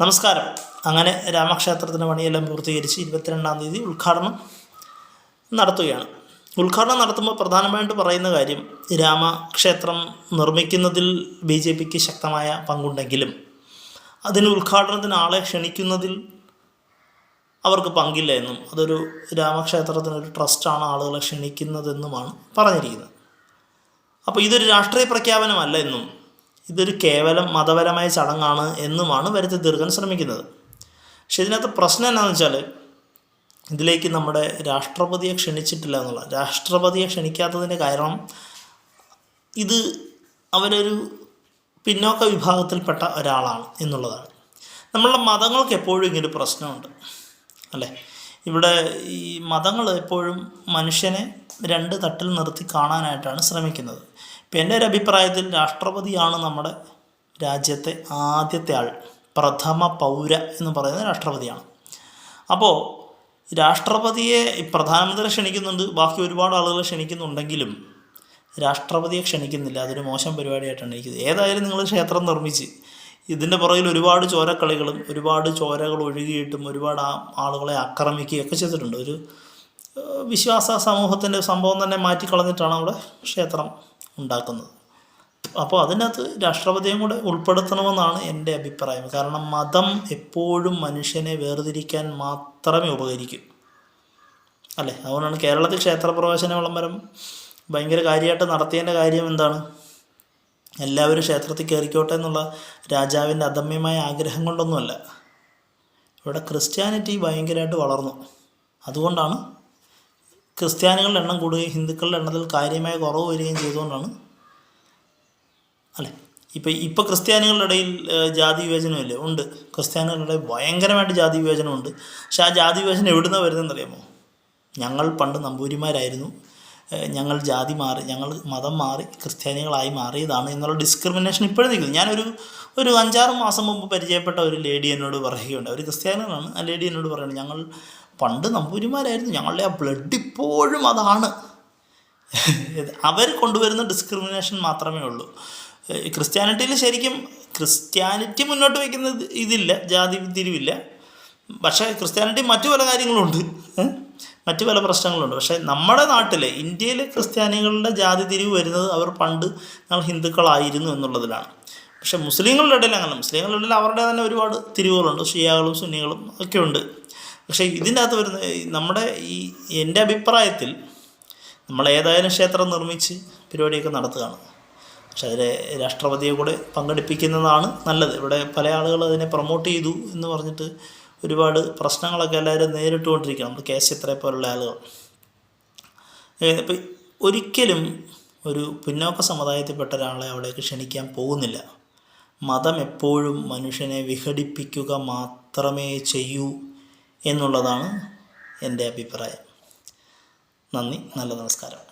നമസ്കാരം. അങ്ങനെ രാമക്ഷേത്രത്തിന്റെ പണിയെല്ലാം പൂർത്തീകരിച്ച് ഇരുപത്തിരണ്ടാം തീയതി ഉദ്ഘാടനം നടത്തുകയാണ്. ഉദ്ഘാടനം നടത്തുമ്പോൾ പ്രധാനമായിട്ട് പറയുന്ന കാര്യം രാമക്ഷേത്രം നിർമ്മിക്കുന്നതിൽ ബി ജെ പിക്ക് ശക്തമായ പങ്കുണ്ടെങ്കിലും അതിന് ഉദ്ഘാടനത്തിന് ആളെ ക്ഷണിക്കുന്നതിൽ അവർക്ക് പങ്കില്ല എന്നും അതൊരു രാമക്ഷേത്രത്തിനൊരു ട്രസ്റ്റാണ് ആളുകളെ ക്ഷണിക്കുന്നതെന്നുമാണ് പറഞ്ഞിരിക്കുന്നത്. അപ്പോൾ ഇതൊരു രാഷ്ട്രീയ പ്രഖ്യാപനമല്ല എന്നും ഇതൊരു കേവലം മതപരമായ ചടങ്ങാണ് എന്നുമാണ് വരുത്തി തീർക്കാൻ ശ്രമിക്കുന്നത്. പക്ഷെ ഇതിനകത്ത് പ്രശ്നം എന്താണെന്ന് വെച്ചാൽ ഇതിലേക്ക് നമ്മുടെ രാഷ്ട്രപതിയെ ക്ഷണിച്ചിട്ടില്ല എന്നുള്ള രാഷ്ട്രപതിയെ ക്ഷണിക്കാത്തതിന്റെ കാരണം ഇത് അവരൊരു പിന്നോക്ക വിഭാഗത്തിൽപ്പെട്ട ഒരാളാണ് എന്നുള്ളതാണ്. നമ്മളുടെ മതങ്ങൾക്ക് എപ്പോഴും ഇങ്ങനൊരു പ്രശ്നമുണ്ട് അല്ലേ? ഇവിടെ ഈ മതങ്ങൾ എപ്പോഴും മനുഷ്യനെ രണ്ട് തട്ടിൽ നിർത്തി കാണാനായിട്ടാണ് ശ്രമിക്കുന്നത്. എന്റെ ഒരു അഭിപ്രായത്തിൽ രാഷ്ട്രപതിയാണ് നമ്മുടെ രാജ്യത്തെ ആദ്യത്തെ ആൾ പ്രഥമ പൗര എന്ന് പറയുന്നത് രാഷ്ട്രപതിയാണ്. അപ്പോൾ രാഷ്ട്രപതിയെ പ്രധാനമന്ത്രി ക്ഷണിക്കുന്നുണ്ട് ബാക്കി ഒരുപാട് ആളുകൾ ക്ഷണിക്കുന്നുണ്ടെങ്കിലും രാഷ്ട്രപതിയെ ക്ഷണിക്കുന്നില്ല. അതൊരു മോശം പരിപാടിയായിട്ടാണ് ഇരിക്കുന്നത്. ഏതായാലും നിങ്ങൾ ക്ഷേത്രം നിർമ്മിച്ച് ഇതിന്റെ പുറകിൽ ഒരുപാട് ചോരക്കളികളും ഒരുപാട് ചോരകൾ ഒഴുകിയിട്ടും ഒരുപാട് ആളുകളെ ആക്രമിക്കുകയൊക്കെ ചെയ്തിട്ടുണ്ട്. ഒരു വിശ്വാസ സമൂഹത്തിന്റെ സംഭവം തന്നെ മാറ്റിക്കളഞ്ഞിട്ടാണ് അവിടെ ക്ഷേത്രം ഉണ്ടാക്കുന്നത്. അപ്പോൾ അതിനകത്ത് രാഷ്ട്രപതിയും കൂടെ ഉൾപ്പെടുത്തണമെന്നാണ് എന്റെ അഭിപ്രായം. കാരണം മതം എപ്പോഴും മനുഷ്യനെ വേർതിരിക്കാൻ മാത്രമേ ഉപകരിക്കൂ. അല്ലേ? അതുകൊണ്ടാണ് കേരളത്തിൽ ക്ഷേത്രപ്രവേശന വിളംബരം ഭയങ്കര കാര്യമായിട്ട് നടത്തിയതിന്റെ കാര്യം എന്താണ്? എല്ലാവരും ക്ഷേത്രത്തിൽ കയറിക്കോട്ടെ എന്നുള്ള രാജാവിന്റെ അദമ്യമായ ആഗ്രഹം കൊണ്ടൊന്നുമല്ല. ഇവിടെ ക്രിസ്ത്യാനിറ്റി ഭയങ്കരമായിട്ട് വളർന്നു. അതുകൊണ്ടാണ് ക്രിസ്ത്യാനികളുടെ എണ്ണം കൂടുകയും ഹിന്ദുക്കളുടെ എണ്ണത്തിൽ കാര്യമായ കുറവ് വരികയും ചെയ്തുകൊണ്ടാണ്. അല്ലേ? ഇപ്പം ഇപ്പോൾ ക്രിസ്ത്യാനികളുടെ ഇടയിൽ ജാതി വിവേചനമില്ലേ? ഉണ്ട്. ക്രിസ്ത്യാനികളുടെ ഭയങ്കരമായിട്ട് ജാതി വിവേചനമുണ്ട്. പക്ഷേ ആ ജാതി വിവേചനം എവിടുന്ന വരുന്നതെന്ന് അറിയാമോ ഞങ്ങൾ പണ്ട് നമ്പൂരിമാരായിരുന്നു ഞങ്ങൾ ജാതി മാറി ഞങ്ങൾ മതം മാറി ക്രിസ്ത്യാനികളായി മാറിയതാണ് എന്നുള്ള ഡിസ്ക്രിമിനേഷൻ ഇപ്പോഴും നിൽക്കുന്നു. ഞാനൊരു ഒരു അഞ്ചാറ് മാസം മുമ്പ് പരിചയപ്പെട്ട ഒരു ലേഡി എന്നോട് പറയുകയുണ്ട് അവർ ക്രിസ്ത്യാനികളാണ് ആ ലേഡി എന്നോട് പറയുന്നത് ഞങ്ങൾ പണ്ട് നമ്പൂരിമാരായിരുന്നു. ഞങ്ങളുടെ ആ ബ്ലഡ് ഇപ്പോഴും അതാണ്. അവർ കൊണ്ടുവരുന്ന ഡിസ്ക്രിമിനേഷൻ മാത്രമേ ഉള്ളൂ. ക്രിസ്ത്യാനിറ്റിയിൽ ശരിക്കും ക്രിസ്ത്യാനിറ്റി മുന്നോട്ട് വയ്ക്കുന്നത് ഇതില്ല ജാതി തിരിവില്ല പക്ഷേ ക്രിസ്ത്യാനിറ്റി മറ്റു പല കാര്യങ്ങളുണ്ട്. മറ്റു പല പ്രശ്നങ്ങളുണ്ട്. പക്ഷേ നമ്മുടെ നാട്ടിലെ ഇന്ത്യയിലെ ക്രിസ്ത്യാനികളുടെ ജാതി തിരിവ് വരുന്നത് അവർ പണ്ട് ഞങ്ങൾ ഹിന്ദുക്കളായിരുന്നു എന്നുള്ളതിലാണ്. പക്ഷേ മുസ്ലിങ്ങളുടെ ഇടയിൽ അങ്ങനെ മുസ്ലിങ്ങളുടെ ഇടയിൽ അവരുടെ തന്നെ ഒരുപാട് തിരിവുകളുണ്ട്. ഷിയാകളും സുന്നികളും ഒക്കെ ഉണ്ട്. പക്ഷേ ഇതിന്റെ അകത്ത് വരുന്ന നമ്മുടെ ഈ എന്റെ അഭിപ്രായത്തിൽ നമ്മൾ ഏതായാലും ക്ഷേത്രം നിർമ്മിച്ച് പരിപാടിയൊക്കെ നടത്തുകയാണ്. പക്ഷെ അതിൽ രാഷ്ട്രപതിയെ കൂടെ പങ്കെടുപ്പിക്കുന്നതാണ് നല്ലത്. ഇവിടെ പല ആളുകൾ അതിനെ പ്രൊമോട്ട് ചെയ്തു എന്ന് പറഞ്ഞിട്ട് ഒരുപാട് പ്രശ്നങ്ങളൊക്കെ എല്ലാവരും നേരിട്ടുകൊണ്ടിരിക്കുകയാണ്. നമ്മൾ കെ ചിത്രയെ പോലുള്ള ആളുകൾ. ഇപ്പം ഒരിക്കലും ഒരു പിന്നോക്ക സമുദായത്തിൽപ്പെട്ട ഒരാളെ അവിടേക്ക് ക്ഷണിക്കാൻ പോകുന്നില്ല. മതം എപ്പോഴും മനുഷ്യനെ വിഘടിപ്പിക്കുക മാത്രമേ ചെയ്യൂ. എന്നുള്ളതാണ് എന്റെ അഭിപ്രായം. നന്ദി നല്ല നമസ്കാരം.